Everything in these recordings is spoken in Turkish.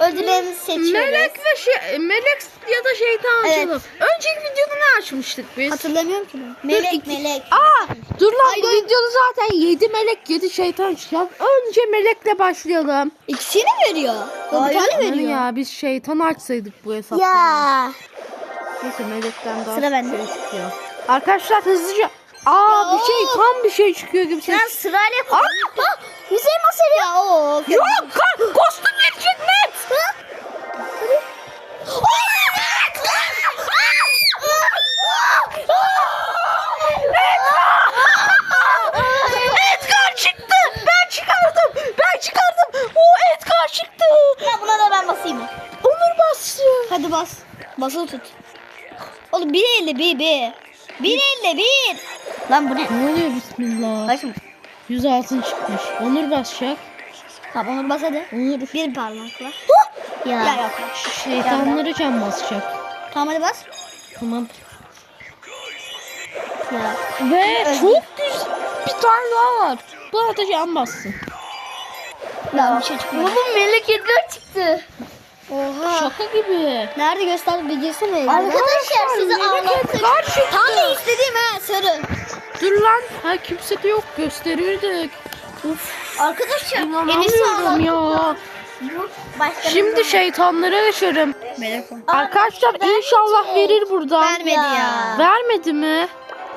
Ödüllerimizi seçiyoruz. Melek ve şey, melek ya da şeytan Evet. açalım. Önceki videoda ne açmıştık biz? Hatırlamıyorum ki ben. Melek melek. Aa, dur lan Ay, bu dur. videoda zaten 7 melek 7 şeytan çıkacak. Önce melekle başlayalım. İkisini mi veriyor? Ya bir tane Aman veriyor. ya biz şeytan açsaydık bu hesapta. Ya. Neyse melekten daha Sıra bende. şey çıkıyor. Arkadaşlar hızlıca. Aa Ya. bir şey tam bir şey çıkıyor gibi. Şey. Sen sırayla yapalım. Hadi bas. Basılı tut. Oğlum bir elle bir bir. Bir elle bir. Lan bu ne? Ne oluyor bismillah. 100 altın çıkmış. Onur basacak. Tamam onu bas hadi. Onur Bir parmakla. Ya. ya yok. şeytanları can basacak. Tamam hadi bas. Tamam. Ya. Ve çok güzel bir tane daha var. Bu arada can bassın. Ya bir şey çıkmadı. Bu melek yediler çıktı. Şaka gibi. Nerede göster bir girsene. Arkadaşlar, sizi ağlattık. Tam da istediğim ha sarı. Dur lan. Ha kimse de yok gösterirdik. Uf. Arkadaşlar Enes'i ağlattık. ya. Başka Şimdi şeytanlara yaşarım. Melek Arkadaşlar inşallah verir buradan. Vermedi ya. Vermedi mi?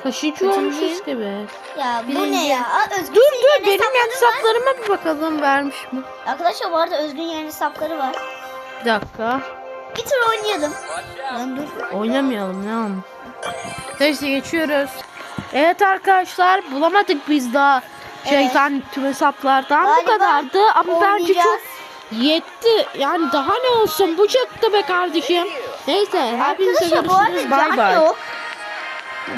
Kaşıcı olmuş Kaçıncı? işte be. Ya bu ne ya? Aa, Özgün Dur dur benim yan var. hesaplarıma bir bakalım vermiş mi? Arkadaşlar bu arada Özgün yerine sapları var. Bir dakika. Bir tur oynayalım. Lan dur. Oynamayalım an. Neyse geçiyoruz. Evet arkadaşlar bulamadık biz daha şeytan tüm hesaplardan bu Galiba kadardı ama bence çok yetti. Yani daha ne olsun bu çıktı be kardeşim. Neyse hepinize bu görüşürüz bay bay.